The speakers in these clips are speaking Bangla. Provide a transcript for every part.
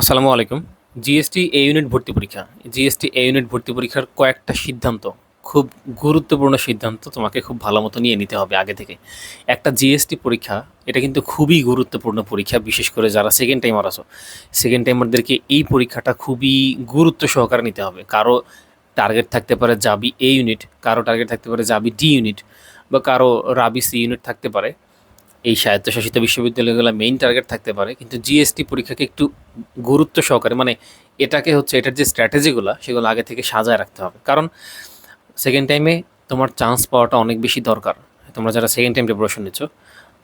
আসসালামু আলাইকুম। জিএসটি এ ইউনিট ভর্তি পরীক্ষা। জিএসটি এ ইউনিট ভর্তি পরীক্ষার কয়েকটা সিদ্ধান্ত, খুব গুরুত্বপূর্ণ সিদ্ধান্ত তোমাকে খুব ভালো মতো নিয়ে নিতে হবে আগে থেকে। একটা জিএসটি পরীক্ষা, এটা কিন্তু খুবই গুরুত্বপূর্ণ পরীক্ষা, বিশেষ করে যারা সেকেন্ড টাইমার আছো। সেকেন্ড টাইমারদেরকে এই পরীক্ষাটা খুবই গুরুত্ব সহকারে নিতে হবে। কারও টার্গেট থাকতে পারে জাবি এ ইউনিট কারও টার্গেট থাকতে পারে জাবি ডি ইউনিট বা কারও রাবি সি ইউনিট থাকতে পারে। এই স্বায়ত্তশাসিত বিশ্ববিদ্যালয়গুলো মেইন টার্গেট থাকতে পারে, কিন্তু জিএসটি পরীক্ষাকে একটু গুরুত্ব সহকারে মানে এটাকে হচ্ছে এটার যে স্ট্র্যাটেজিগুলো সেগুলো আগে থেকে সাজায় রাখতে হবে। কারণ সেকেন্ড টাইমে তোমার চান্স পাওয়াটা অনেক বেশি দরকার। তোমরা যারা সেকেন্ড টাইম প্রিপারেশন নিচ্ছ,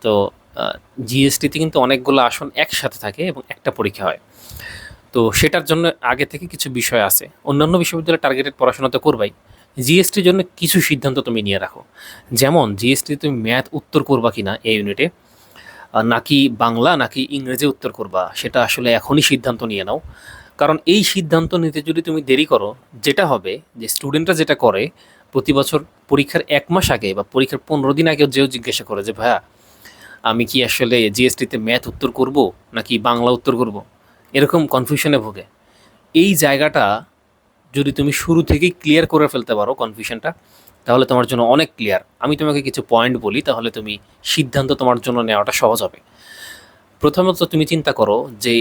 তো জিএসটিতে কিন্তু অনেকগুলো আসন একসাথে থাকে এবং একটা পরীক্ষা হয়। তো সেটার জন্য আগে থেকে কিছু বিষয় আছে। অন্যান্য বিশ্ববিদ্যালয়ের টার্গেটেড পড়াশোনা তো করবাই। জিএসটির জন্য কিছু সিদ্ধান্ত তুমি নিয়ে রাখো। যেমন জিএসটি তুমি ম্যাথ উত্তর করবা কিনা এই ইউনিটে নাকি বাংলা, নাকি ইংরেজি উত্তর করবা, সেটা আসলে এখনই সিদ্ধান্ত নিয়ে নাও। কারণ এই সিদ্ধান্ত নিতে যদি তুমি দেরি করো, যেটা হবে যে স্টুডেন্টরা যেটা করে, প্রতি বছর পরীক্ষার এক মাস আগে বা পরীক্ষার পনেরো দিন আগেও যেও জিজ্ঞাসা করে যে, ভাইয়া, আমি কি আসলে জিএসটিতে ম্যাথ উত্তর করব, নাকি বাংলা উত্তর করব? এরকম কনফিউশনে ভোগে। এই জায়গাটা যদি তুমি শুরু থেকেই ক্লিয়ার করে ফেলতে পারো কনফিউশনটা তাহলে তোমার জন্য অনেক ক্লিয়ার আমি তোমাকে কিছু পয়েন্ট বলি, তাহলে তুমি সিদ্ধান্ত তোমার জন্য নেওয়াটা সহজ হবে। প্রথমত তুমি চিন্তা করো যে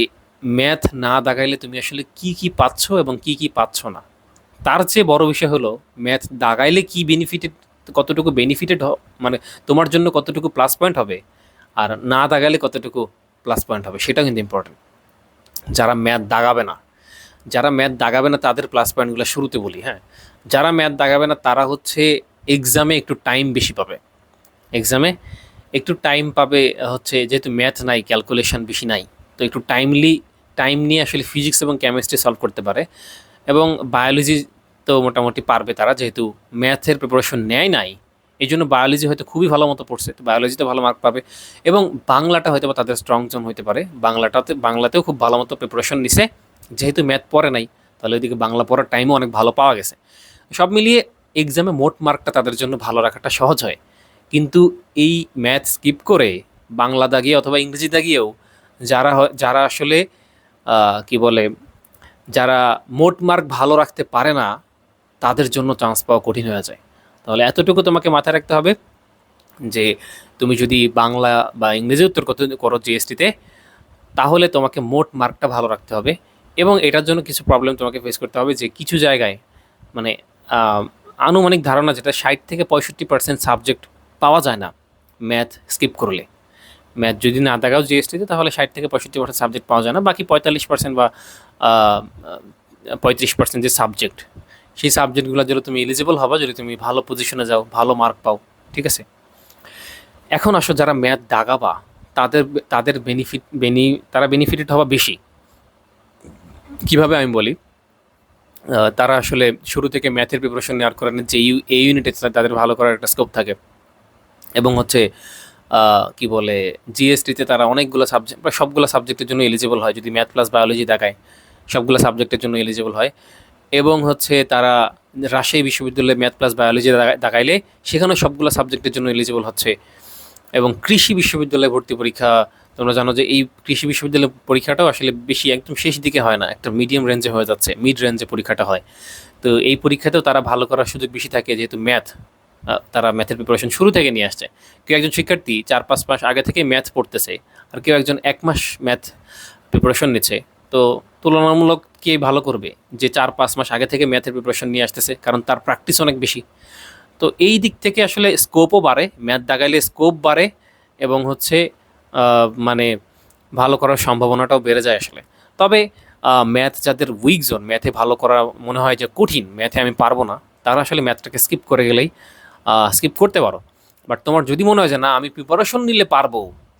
ম্যাথ না দাগাইলে তুমি আসলে কি কি পাচ্ছ এবং কি কি পাচ্ছ না। তার চেয়ে বড় বিষয় হলো ম্যাথ দাগাইলে কি বেনিফিটেড কতটুকু বেনিফিটেড মানে তোমার জন্য কতটুকু প্লাস পয়েন্ট হবে, আর না দাগাইলে কতটুকু প্লাস পয়েন্ট হবে সেটা কিন্তু ইম্পর্টেন্ট যারা ম্যাথ দাগাবে না যারা ম্যাথ দাগাবে না, তাদের প্লাস পয়েন্টগুলো শুরুতে বলি হ্যাঁ। যারা ম্যাথ দাগাবে না, তারা হচ্ছে এক্সামে একটু টাইম বেশি পাবে। এক্সামে একটু টাইম পাবে, হচ্ছে যেহেতু ম্যাথ নাই ক্যালকুলেশন বেশি নাই, তো একটু টাইমলি টাইম নিয়ে আসলে ফিজিক্স এবং কেমিস্ট্রি সলভ করতে পারে। এবং বায়োলজি তো মোটামুটি পারবে তারা, যেহেতু ম্যাথের প্রিপারেশন নেয় নাই এই জন্য বায়োলজি হয়তো খুবই ভালো মতো পড়ছে, তো বায়োলজিতে ভালো মার্ক পাবে। এবং বাংলাটা হয়তো বা তাদের স্ট্রং জোন হতে পারে, বাংলাটাতে, বাংলাতেও খুব ভালো মতো প্রিপারেশন নিছে। যেহেতু ম্যাথ পড়ে নাই, তাহলে ওইদিকে বাংলা পড়ার টাইমও অনেক ভালো পাওয়া গেছে। সব মিলিয়ে এক্সামে মোট মার্কটা তাদের জন্য ভালো রাখাটা সহজ হয়। কিন্তু এই ম্যাথ স্কিপ করে বাংলা দাগিয়ে অথবা ইংরেজি দাগিয়েও যারা যারা আসলে কি বলে, যারা মোট মার্ক ভালো রাখতে পারে না, তাদের জন্য চান্স পাওয়া কঠিন হয়ে যায়। তাহলে এতটুকু তোমাকে মাথায় রাখতে হবে যে, তুমি যদি বাংলা বা ইংরেজি উত্তর করো জিএসটিতে তাহলে তোমাকে মোট মার্কটা ভালো রাখতে হবে। এবং এটার জন্য কিছু প্রবলেম তোমাকে ফেস করতে হবে যে কিছু জায়গায় মানে আনুমানিক ধারণা যেটা ষাট থেকে পঁয়ষট্টি পার্সেন্ট সাবজেক্ট পাওয়া যায় না ম্যাথ স্কিপ করলে। ম্যাথ যদি না দেখাও জিএসটিতে তাহলে ষাট থেকে পঁয়ষট্টি পার্সেন্ট সাবজেক্ট পাওয়া যায় না, বাকি পঁয়তাল্লিশ পার্সেন্ট বা পঁয়ত্রিশ পার্সেন্ট যে সাবজেক্ট সেই সাবজেক্টগুলো যদি তুমি এলিজিবল হবা, যদি তুমি ভালো পজিশনে যাও, ভালো মার্ক পাও, ঠিক আছে? এখন আসো যারা ম্যাথ দাগাবা, তাদের তাদের বেনিফিট বেনি তারা বেনিফিটেড হওয়া বেশি। কীভাবে আমি বলি? তারা আসলে শুরু থেকে ম্যাথের প্রিপারেশন নেওয়ার কারণে যে এই ইউনিটে তাদের ভালো করার একটা স্কোপ থাকে। এবং হচ্ছে কি বলে জিএসটিতে তারা অনেকগুলো সাবজেক্ট বা সবগুলো সাবজেক্টের জন্য এলিজিবল হয়, যদি ম্যাথ প্লাস বায়োলজি দেখায়, সবগুলো সাবজেক্টের জন্য এলিজিবল হয়। এবং হচ্ছে তারা রাজশাহী বিশ্ববিদ্যালয়ে ম্যাথ প্লাস বায়োলজি দেখাইলে সেখানে সবগুলো সাবজেক্টের জন্য এলিজিবল হচ্ছে। এবং কৃষি বিশ্ববিদ্যালয়ে ভর্তি পরীক্ষা তোমরা জানো যে এই কৃষি বিশ্ববিদ্যালয় পরীক্ষাটাও আসলে বেশি একদম শেষ দিকে হয় না, একটা মিডিয়াম রেঞ্জে হয়ে যাচ্ছে মিড রেঞ্জে পরীক্ষাটা হয়। তো এই পরীক্ষাতেও তারা ভালো করার সুযোগ বেশি থাকে, যেহেতু ম্যাথ তারা ম্যাথের প্রিপারেশন শুরু থেকে নিয়ে আসছে। কেউ একজন শিক্ষার্থী চার, পাঁচ মাস আগে থেকে ম্যাথ পড়তেছে, আর কেউ একজন এক মাস ম্যাথ প্রিপারেশন নিচ্ছে। তো তুলনামূলক কে ভালো করবে? যে চার, পাঁচ মাস আগে থেকে ম্যাথের প্রিপারেশন নিয়ে আসতেছে, কারণ তার প্র্যাকটিস অনেক বেশি। তো এই দিক থেকে আসলে স্কোপও বাড়ে ম্যাথ দাগাইলে স্কোপ বাড়ে, এবং হচ্ছে মানে ভালো করার সম্ভাবনাটাও বেড়ে যায় আসলে। তবে ম্যাথ যাদের উইক জোন ম্যাথে ভালো করা মনে হয় যে কঠিন, ম্যাথে আমি পারব না, তারা আসলে ম্যাথটাকে স্কিপ করে গেলেই স্কিপ করতে পারো। বাট তোমার যদি মনে হয় যে না, আমি প্রিপারেশন নিলে পারব,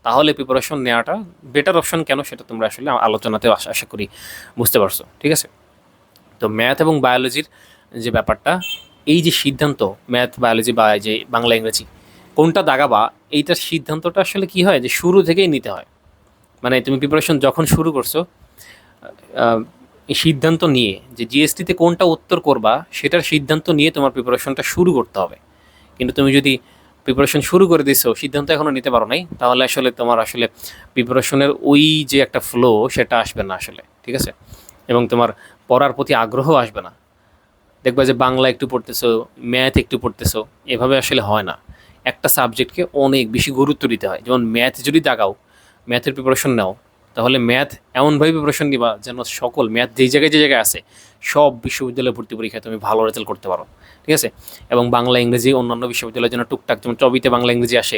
তাহলে প্রিপারেশন নেওয়াটা বেটার অপশন কেন সেটা তোমরা আসলে আলোচনাতেও আশা আশা করি বুঝতে পারছ, ঠিক আছে? তো ম্যাথ এবং বায়োলজির যে ব্যাপারটা, এই যে সিদ্ধান্ত, ম্যাথ বায়োলজি বা যে বাংলা ইংরেজি কোনটা দাগাবা, এইটার সিদ্ধান্তটা আসলে কি হয় যে শুরু থেকেই নিতে হয়। মানে তুমি প্রিপারেশন যখন শুরু করছ এই সিদ্ধান্ত নিয়ে যে জিএসটিতে কোনটা উত্তর করবা, সেটার সিদ্ধান্ত নিয়ে তোমার প্রিপারেশনটা শুরু করতে হবে। কিন্তু তুমি যদি প্রিপারেশন শুরু করে দিছো, সিদ্ধান্ত এখনও নিতে পারো নাই, তাহলে আসলে তোমার আসলে প্রিপারেশনের ওই যে একটা ফ্লো সেটা আসবে না আসলে, ঠিক আছে? এবং তোমার পড়ার প্রতি আগ্রহ আসবে না। দেখবা যে বাংলা একটু পড়তেছো ম্যাথ একটু পড়তেছো, এভাবে আসলে হয় না। একটা সাবজেক্টকে অনেক বেশি গুরুত্ব দিতে হয়। যেমন ম্যাথ যদি দাগাও ম্যাথের প্রিপারেশন নাও, তাহলে ম্যাথ এমনভাবে প্রিপারেশন নিবা যেন সকল ম্যাথ যেই জায়গায় যে জায়গায় আছে, সব বিশ্ববিদ্যালয়ে ভর্তি পরীক্ষায় তুমি ভালো রেজাল্ট করতে পারো। ঠিক আছে? এবং বাংলা, ইংরেজি অন্যান্য বিশ্ববিদ্যালয়ের জন্য টুকটাক যেমন চবিতে বাংলা, ইংরেজি আসে,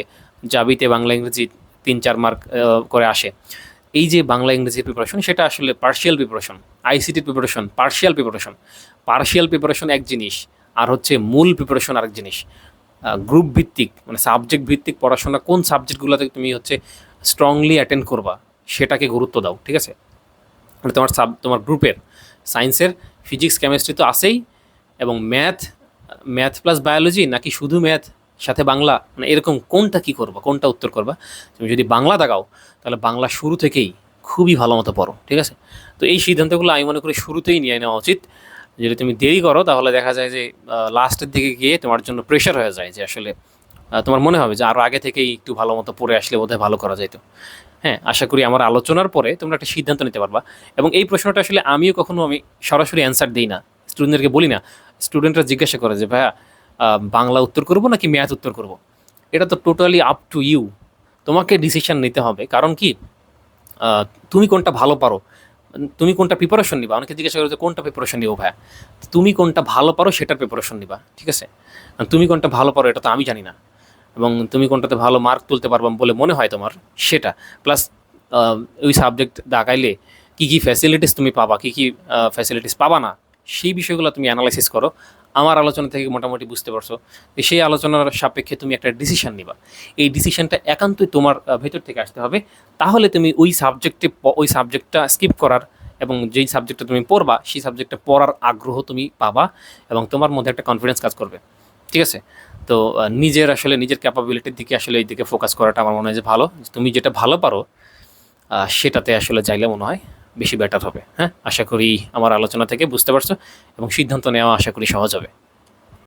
জাবিতে বাংলা, ইংরেজি তিন চার মার্ক করে আসে। এই যে বাংলা ইংরেজির প্রিপারেশন সেটা আসলে partial preparation আইসিটির preparation partial preparation partial preparation এক জিনিস, আর হচ্ছে মূল প্রিপারেশন আরেক জিনিস। গ্রুপ ভিত্তিক মানে সাবজেক্ট ভিত্তিক পড়াশোনা, কোন সাবজেক্টগুলোতে তুমি হচ্ছে স্ট্রংলি অ্যাটেন্ড করবা, সেটাকে গুরুত্ব দাও, ঠিক আছে? মানে তোমার সাব তোমার গ্রুপের সায়েন্সের ফিজিক্স কেমিস্ট্রি তো আছেই, এবং ম্যাথ ম্যাথ প্লাস বায়োলজি নাকি শুধু ম্যাথ সাথে বাংলা মানে এরকম কোনটা কি করবা, কোনটা উত্তর করবা? তুমি যদি বাংলা দাগাও, তাহলে বাংলা শুরু থেকেই খুবই ভালো মতো পড়ো, ঠিক আছে? তো এই সিদ্ধান্তগুলো আমি মনে করি শুরুতেই নিয়ে নেওয়া উচিত। যদি তুমি দেরি করো, তাহলে দেখা যায় যে লাস্টের দিকে গিয়ে তোমার জন্য প্রেশার হয়ে যায় যে আসলে তোমার মনে হবে যে আরও আগে থেকেই একটু ভালো মতো পড়ে আসলে বোধহয় ভালো করা যেত হ্যাঁ আশা করি আমার আলোচনার পরে তোমরা একটা সিদ্ধান্ত নিতে পারবা। এবং এই প্রশ্নটা আসলে আমিও কখনো আমি সরাসরি অ্যান্সার দিই না। স্টুডেন্টদেরকে বলি না। স্টুডেন্টরা জিজ্ঞাসা করে যে, ভাইয়া বাংলা উত্তর করব নাকি ম্যাথ উত্তর করব? এটা তো টোটালি আপ টু ইউ তোমাকে ডিসিশন নিতে হবে। কারণ কি? তুমি কোনটা ভালো পারো? তুমি কোনটা প্রিপারেশন নিবা? অনেকে জিজ্ঞাসা করে যে কোনটা প্রিপারেশন নিবো ভাইয়া? তুমি কোনটা ভালো পারো সেটার প্রিপারেশন নিবা, ঠিক আছে? তুমি কোনটা ভালো পারো এটা তো আমি জানি না। এবং তুমি কোনটাতে ভালো মার্ক তুলতে পারবা বলে মনে হয় তোমার, সেটা। প্লাস ওই সাবজেক্ট দাগাইলে কী কী ফ্যাসিলিটিস তুমি পাবা, কী কী ফ্যাসিলিটিস পাবা না, সেই বিষয়গুলো তুমি অ্যানালাইসিস করো। আমার আলোচনা থেকে মোটামুটি বুঝতে পারছ সেই আলোচনার সাপেক্ষে তুমি একটা ডিসিশন নিবা। এই ডিসিশনটা একান্তই তোমার ভেতর থেকে আসতে হবে। তাহলে তুমি ওই সাবজেক্টে ওই সাবজেক্টটা স্কিপ করার এবং যেই সাবজেক্টটা তুমি পড়বা, সেই সাবজেক্টটা পড়ার আগ্রহ তুমি পাবা এবং তোমার মধ্যে একটা কনফিডেন্স কাজ করবে। ঠিক আছে? তো নিজের আসলে নিজের ক্যাপাবিলিটির দিকে আসলে এই দিকে ফোকাস করাটা আমার মনে হয় যে ভালো। তুমি যেটা ভালো পারো সেটাতে আসলে যাইলে মনে হয় বেশি ব্যাটার হবে হ্যাঁ? আশা করি আমার আলোচনা থেকে বুঝতে পারছ এবং সিদ্ধান্ত নেওয়া আশা করি সহজ হবে।